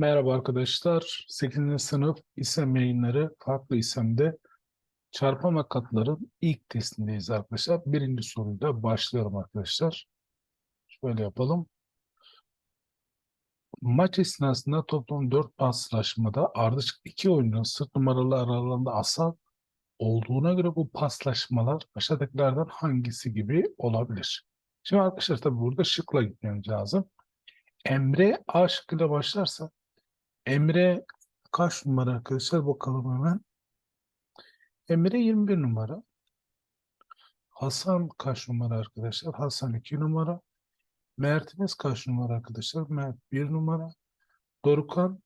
Merhaba arkadaşlar. 8. sınıf İSEM yayınları farklı İSEM'de çarpma katların ilk testindeyiz arkadaşlar. Birinci soruyla başlayalım arkadaşlar. Şöyle yapalım. Maç esnasında toplam 4 paslaşmada ardışık iki oyuncunun sırt numaralı aralarında asal olduğuna göre bu paslaşmalar aşağıdakilerden hangisi gibi olabilir? Şimdi arkadaşlar tabii burada şıkla gitmemiz lazım. Emre A şıkkıyla başlarsa Emre kaç numara arkadaşlar bakalım hemen. Emre 21 numara. Hasan kaç numara arkadaşlar? Hasan 2 numara. Mert'imiz kaç numara arkadaşlar? Mert 1 numara. Dorukhan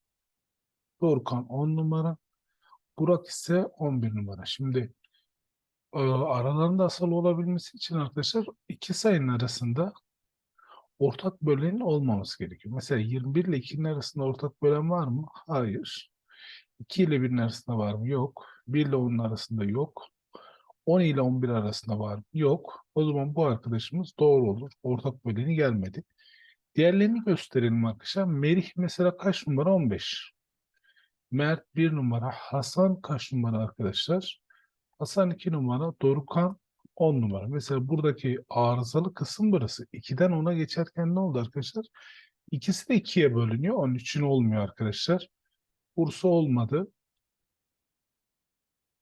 Dorukhan 10 numara. Burak ise 11 numara. Şimdi e, aralarında asal olabilmesi için arkadaşlar iki sayının arasında ortak bölenin olmaması gerekiyor. Mesela 21 ile 2'nin arasında ortak bölen var mı? Hayır. 2 ile 1'in arasında var mı? Yok. 1 ile 10'un arasında yok. 10 ile 11 arasında var mı? Yok. O zaman bu arkadaşımız doğru olur. Ortak böleni gelmedi. Diğerlerini gösterelim arkadaşlar. Merih mesela kaç numara? 15. Mert 1 numara. Hasan kaç numara arkadaşlar? Hasan 2 numara. Dorukhan 10 numara. Mesela buradaki arızalı kısım burası. 2'den 10'a geçerken ne oldu arkadaşlar? İkisi de 2'ye bölünüyor. Onun için olmuyor arkadaşlar. Bursa olmadı.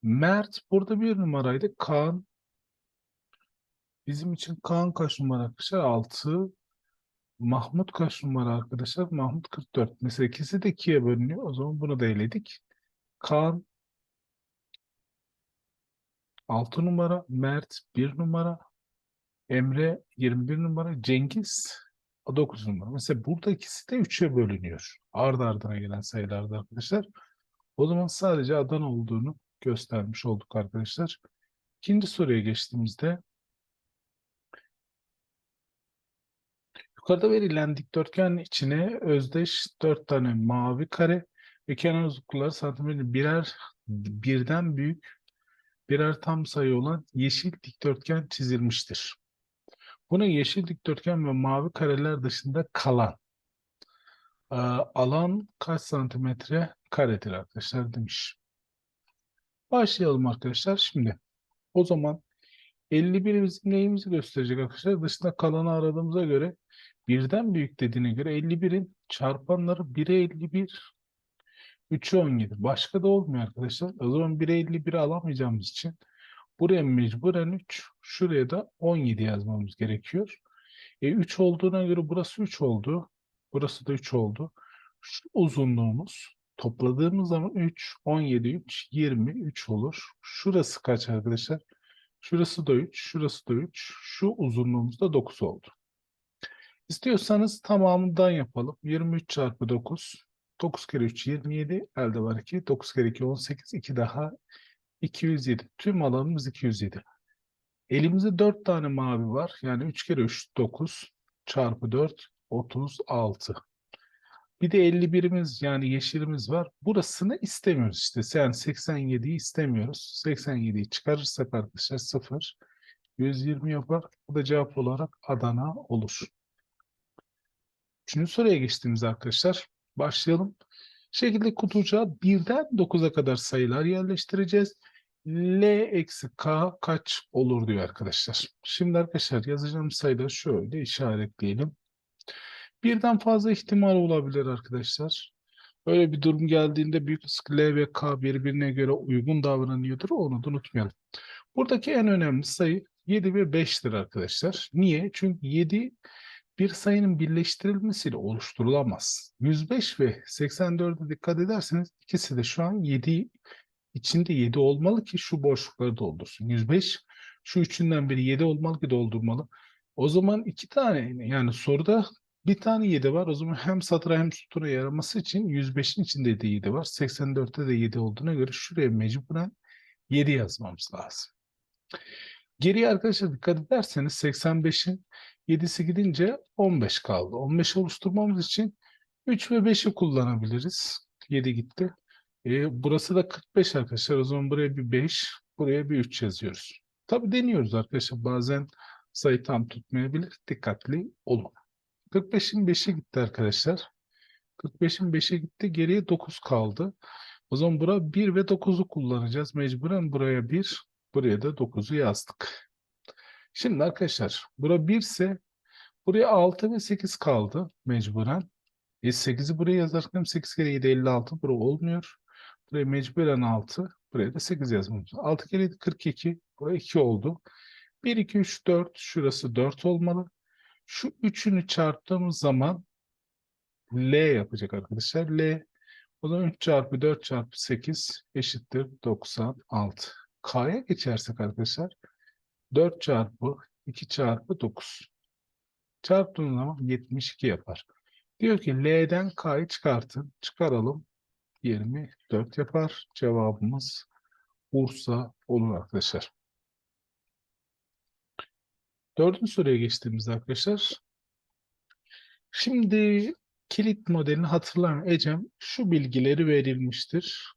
Mert burada bir numaraydı. Kaan bizim için Kaan kaç numara arkadaşlar? 6. Mahmut kaç numara arkadaşlar? Mahmut 44. Mesela ikisi de 2'ye bölünüyor. O zaman bunu da eledik. Kaan 6 numara. Mert 1 numara. Emre 21 numara. Cengiz 9 numara. Mesela burada ikisi de 3'e bölünüyor. Ardı ardına gelen sayılarda arkadaşlar. O zaman sadece Adana olduğunu göstermiş olduk arkadaşlar. İkinci soruya geçtiğimizde yukarıda verilen dikdörtgen içine özdeş dört tane mavi kare ve kenar uzunlukları santimetre birer birden büyük birer tam sayı olan yeşil dikdörtgen çizilmiştir. Buna yeşil dikdörtgen ve mavi kareler dışında kalan e, alan kaç santimetre karedir arkadaşlar demiş. Başlayalım arkadaşlar. Şimdi o zaman 51 bizim neyimizi gösterecek arkadaşlar? Dışında kalanı aradığımıza göre birden büyük dediğine göre 51'in çarpanları 1'e 51 3'e 17. Başka da olmuyor arkadaşlar. O zaman 1'e 51'i alamayacağımız için buraya mecburen 3, şuraya da 17 yazmamız gerekiyor. E 3 olduğuna göre burası 3 oldu. Burası da 3 oldu. Şu uzunluğumuz topladığımız zaman 3, 17, 3, 23 olur. Şurası kaç arkadaşlar? Şurası da 3, şurası da 3. Şu uzunluğumuz da 9 oldu. İstiyorsanız tamamından yapalım. 23 çarpı 9. 9 kere 3 27. Elde var 2. 9 kere 2 18. 2 daha 207. Tüm alanımız 207. Elimizde 4 tane mavi var. Yani 3 kere 3 9 çarpı 4 36. Bir de 51'imiz yani yeşilimiz var. Burasını istemiyoruz işte. Yani 87'yi istemiyoruz. 87'yi çıkarırsak arkadaşlar 0. 120 yapar. Bu da cevap olarak Adana olur. Üçüncü soruya geçtiğimiz arkadaşlar. Başlayalım. Şekilde kutucuğa birden 9'a kadar sayılar yerleştireceğiz. L eksi K kaç olur diyor arkadaşlar. Şimdi arkadaşlar yazacağım sayıları şöyle işaretleyelim. Birden fazla ihtimal olabilir arkadaşlar. Öyle bir durum geldiğinde büyük sık L ve K birbirine göre uygun davranıyordur. Onu da unutmayalım. Buradaki en önemli sayı 7 ve 5'tir arkadaşlar. Niye? Çünkü 7 bir sayının birleştirilmesiyle oluşturulamaz. 105 ve 84'e dikkat ederseniz ikisi de şu an 7 içinde 7 olmalı ki şu boşlukları doldursun. 105 şu üçünden biri 7 olmalı ki doldurmalı. O zaman iki tane yani soruda bir tane 7 var. O zaman hem satıra hem sütuna yaraması için 105'in içinde de 7 var. 84'te de 7 olduğuna göre şuraya mecburen 7 yazmamız lazım. Geriye arkadaşlar dikkat ederseniz 85'in 7'si gidince 15 kaldı. 15 oluşturmamız için 3 ve 5'i kullanabiliriz. 7 gitti. E, burası da 45 arkadaşlar. O zaman buraya bir 5, buraya bir 3 yazıyoruz. Tabi deniyoruz arkadaşlar. Bazen sayı tam tutmayabilir. Dikkatli olun. 45'in 5'i gitti arkadaşlar. 45'in 5'e gitti. Geriye 9 kaldı. O zaman bura 1 ve 9'u kullanacağız. Mecburen buraya 1, buraya da 9'u yazdık. Şimdi arkadaşlar bura 1 ise buraya 6 ve 8 kaldı mecburen. E 8'i buraya yazarken 8 kere 7 56 bura olmuyor. Buraya mecburen 6. Buraya da 8 yazmamız. 6 kere 7 42. Buraya 2 oldu. 1, 2, 3, 4. Şurası 4 olmalı. Şu üçünü çarptığımız zaman L yapacak arkadaşlar. L o zaman 3 çarpı 4 çarpı 8 eşittir 96. K'ya geçersek arkadaşlar 4 çarpı 2 çarpı 9. Çarptığımız zaman 72 yapar. Diyor ki L'den K'yı çıkartın. Çıkaralım. 24 yapar. Cevabımız Bursa olur arkadaşlar. Dördüncü soruya geçtiğimizde arkadaşlar. Şimdi kilit modelini hatırlar Ecem? Şu bilgileri verilmiştir.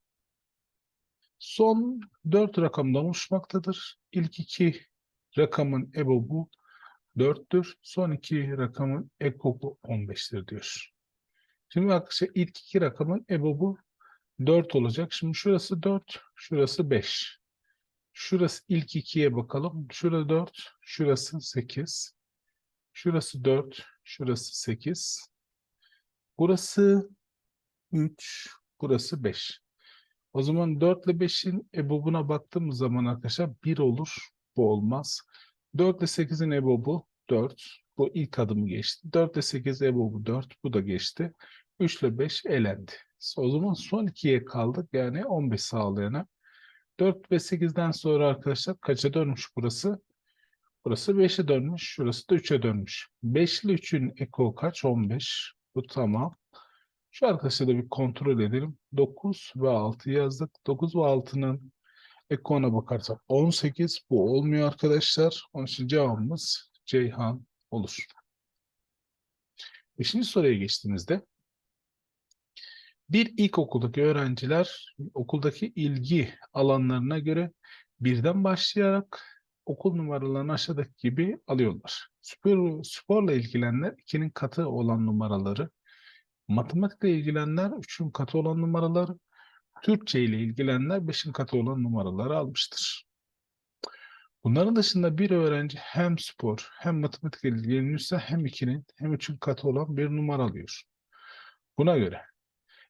Son 4 rakamdan oluşmaktadır. İlk iki rakamın EBOB'u 4'tür. Son iki rakamın EKOB'u 15'tir diyor. Şimdi arkadaşlar ilk iki rakamın EBOB'u 4 olacak. Şimdi şurası 4, şurası 5. Şurası ilk ikiye bakalım. Şurası 4, şurası 8. Şurası 4, şurası 8. Burası 3, burası 5. O zaman 4 ile 5'in ebobuna baktığımız zaman arkadaşlar 1 olur. Bu olmaz. 4 ile 8'in ebobu 4. Bu ilk adımı geçti. 4 ile 8 ebobu 4. Bu da geçti. 3 ile 5 elendi. O zaman son ikiye kaldık. Yani 15 sağlayana. 4 ve 8'den sonra arkadaşlar kaça dönmüş burası? Burası 5'e dönmüş. Şurası da 3'e dönmüş. 5 ile 3'ün eko kaç? 15. Bu tamam. Şu arkadaşlar da bir kontrol edelim. 9 ve 6 yazdık. 9 ve 6'nın ekona bakarsak 18. Bu olmuyor arkadaşlar. Onun için cevabımız Ceyhan olur. Beşinci soruya geçtiğimizde bir ilkokuldaki öğrenciler okuldaki ilgi alanlarına göre birden başlayarak okul numaralarını aşağıdaki gibi alıyorlar. Spor, sporla ilgilenenler ikinin katı olan numaraları, matematikle ilgilenenler üçün katı olan numaraları, Türkçe ile ilgilenenler beşin katı olan numaraları almıştır. Bunların dışında bir öğrenci hem spor hem matematikle ilgileniyorsa hem ikinin hem üçün katı olan bir numara alıyor. Buna göre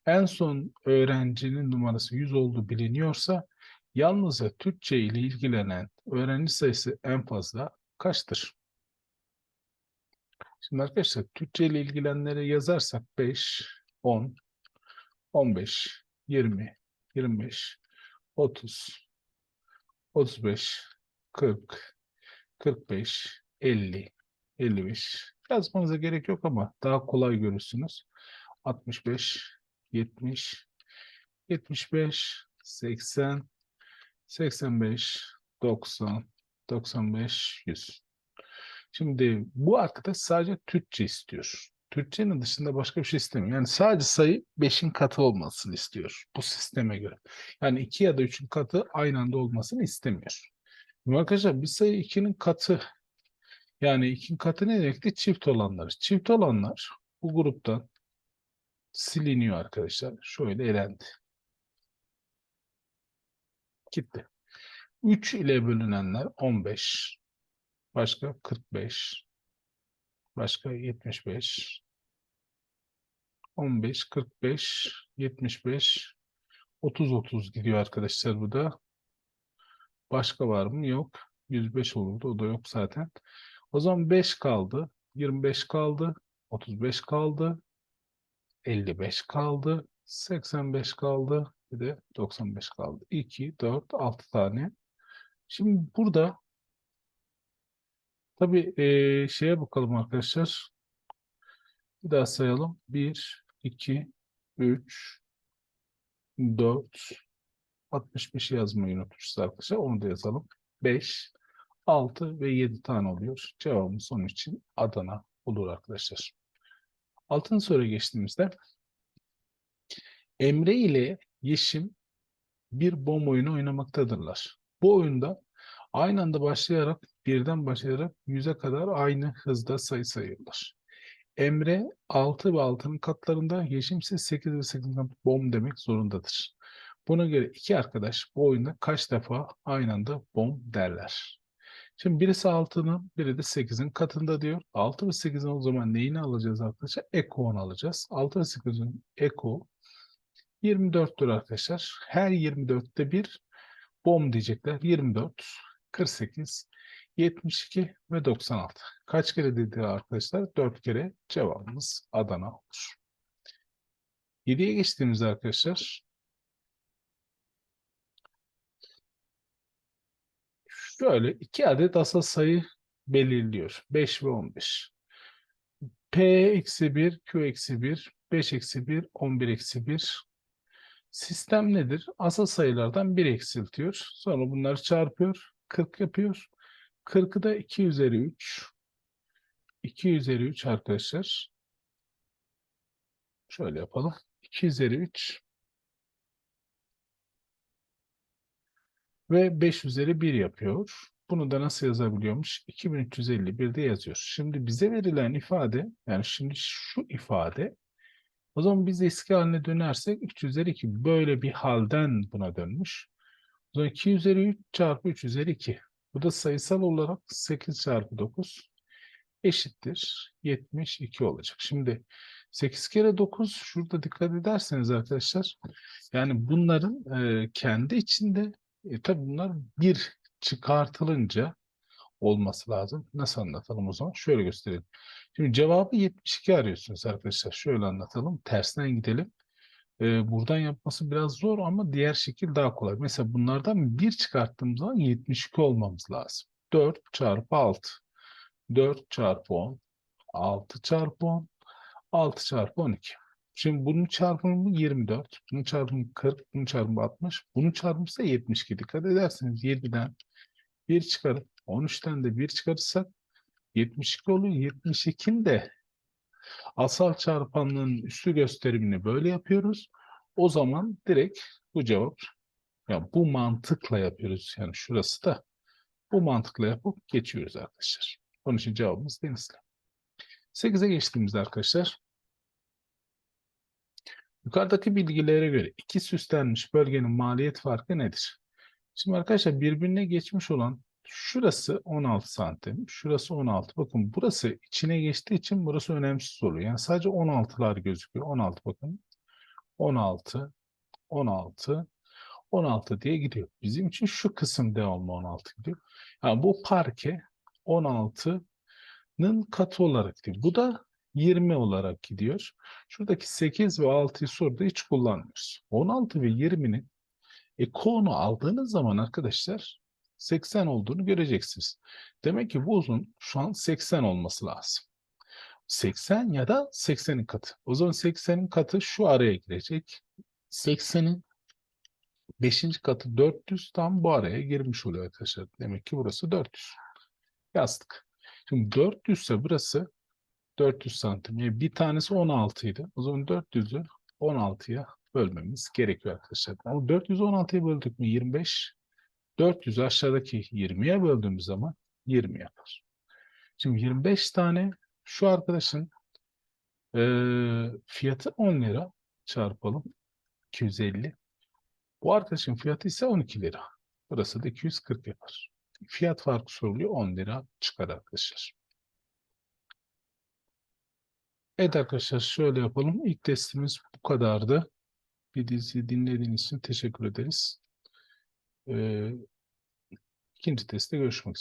en son öğrencinin numarası 100 olduğu biliniyorsa yalnızca Türkçe ile ilgilenen öğrenci sayısı en fazla kaçtır? Şimdi arkadaşlar Türkçe ile ilgilenenleri yazarsak 5, 10, 15, 20, 25, 30, 35, 40, 45, 50, 55. Yazmanıza gerek yok ama daha kolay görürsünüz. 65, 70, 75, 80, 85, 90, 95, 100. Şimdi bu arkadaş sadece Türkçe istiyor. Türkçenin dışında başka bir şey istemiyor. Yani sadece sayı 5'in katı olmasını istiyor bu sisteme göre. Yani 2 ya da 3'ün katı aynı anda olmasını istemiyor. Şimdi arkadaşlar bir sayı 2'nin katı yani 2'nin katı ne demekti? Çift olanlar. Çift olanlar bu gruptan siliniyor arkadaşlar. Şöyle elendi. Gitti. 3 ile bölünenler 15. Başka 45. Başka 75. 15, 45, 75, 30, 30 gidiyor arkadaşlar bu da. Başka var mı? Yok. 105 olurdu. O da yok zaten. O zaman 5 kaldı. 25 kaldı. 35 kaldı. 55 kaldı. 85 kaldı. Bir de 95 kaldı. 2, 4, 6 tane. Şimdi burada tabii e, şeye bakalım arkadaşlar. Bir daha sayalım. 1, 2, 3, 4, 65 yazmayı unutmuşuz arkadaşlar. Onu da yazalım. 5, 6 ve 7 tane oluyor. Cevabımız son için Adana olur arkadaşlar. Altıncı soruya geçtiğimizde Emre ile Yeşim bir bom oyunu oynamaktadırlar. Bu oyunda aynı anda başlayarak birden başlayarak yüze kadar aynı hızda sayı sayıyorlar. Emre 6 ve 6'nın katlarında, Yeşim ise 8 ve 8'in bom demek zorundadır. Buna göre iki arkadaş bu oyunda kaç defa aynı anda bom derler? Şimdi birisi 6'nın, biri de 8'in katında diyor. 6 ve 8'in o zaman neyini alacağız arkadaşlar? Eko'nu alacağız. 6 ve 8'in eko 24'tür arkadaşlar. Her 24'te bir bom diyecekler. 24, 48, 72 ve 96. Kaç kere dedi arkadaşlar? 4 kere cevabımız Adana olur. 7'ye geçtiğimizde arkadaşlar şöyle iki adet asal sayı belirliyor. 5 ve 15. P eksi 1, Q eksi 1, 5 eksi 1, 11 eksi 1. Sistem nedir? Asal sayılardan 1 eksiltiyor. Sonra bunları çarpıyor. 40 yapıyor. 40'ı da 2 üzeri 3. 2 üzeri 3 arkadaşlar. Şöyle yapalım. 2 üzeri 3 ve 5 üzeri 1 yapıyor. Bunu da nasıl yazabiliyormuş? 2351'de yazıyor. Şimdi bize verilen ifade, yani şimdi şu ifade, o zaman biz eski haline dönersek 3 üzeri 2 böyle bir halden buna dönmüş. O zaman 2 üzeri 3 çarpı 3 üzeri 2. Bu da sayısal olarak 8 çarpı 9 eşittir 72 olacak. Şimdi 8 kere 9 şurada dikkat ederseniz arkadaşlar yani bunların e, kendi içinde e, tabi bunlar bir çıkartılınca olması lazım. Nasıl anlatalım o zaman? Şöyle gösterelim. Şimdi cevabı 72 arıyorsunuz arkadaşlar. Şöyle anlatalım. Tersten gidelim. Ee, buradan yapması biraz zor ama diğer şekil daha kolay. Mesela bunlardan bir çıkarttığımız zaman 72 olmamız lazım. 4 çarpı 6. 4 çarpı 10. 6 çarpı 10. 6 çarpı 12. Şimdi bunun çarpımı 24. Bunun çarpımı 40. Bunun çarpımı 60. Bunun çarpımı ise 72. Dikkat ederseniz 7'den 1 çıkarıp 13'ten de 1 çıkarırsak 72 oluyor. 72'nin de asal çarpanlığın üstü gösterimini böyle yapıyoruz. O zaman direkt bu cevap ya bu mantıkla yapıyoruz. Yani şurası da bu mantıkla yapıp geçiyoruz arkadaşlar. Onun için cevabımız Denizli. 8'e geçtiğimizde arkadaşlar yukarıdaki bilgilere göre iki süslenmiş bölgenin maliyet farkı nedir? Şimdi arkadaşlar birbirine geçmiş olan şurası 16 santim, şurası 16. Bakın burası içine geçtiği için burası önemsiz oluyor. Yani sadece 16'lar gözüküyor. 16 bakın. 16, 16, 16 diye gidiyor. Bizim için şu kısım devamlı 16 gidiyor. Yani bu parke 16'nın katı olarak gidiyor. Bu da 20 olarak gidiyor. Şuradaki 8 ve 6'yı soruda hiç kullanmıyoruz. 16 ve 20'nin e, konu aldığınız zaman arkadaşlar 80 olduğunu göreceksiniz. Demek ki bu uzun şu an 80 olması lazım. 80 ya da 80'in katı. O zaman 80'in katı şu araya girecek. 80'in 5. katı 400 tam bu araya girmiş oluyor arkadaşlar. Demek ki burası 400. Yazdık. Şimdi 400 ise burası 400 santim. Yani bir tanesi 16 idi. O zaman 400'ü 16'ya bölmemiz gerekiyor arkadaşlar. Ama 416'ya böldük mü 25? 400'ü aşağıdaki 20'ye böldüğümüz zaman 20 yapar. Şimdi 25 tane şu arkadaşın e, fiyatı 10 lira çarpalım 250. Bu arkadaşın fiyatı ise 12 lira. Burası da 240 yapar. Fiyat farkı soruluyor 10 lira çıkar arkadaşlar. Evet arkadaşlar şöyle yapalım. İlk testimiz bu kadardı. Bir dizi dinlediğiniz için teşekkür ederiz. Ee, ikinci testte görüşmek üzere.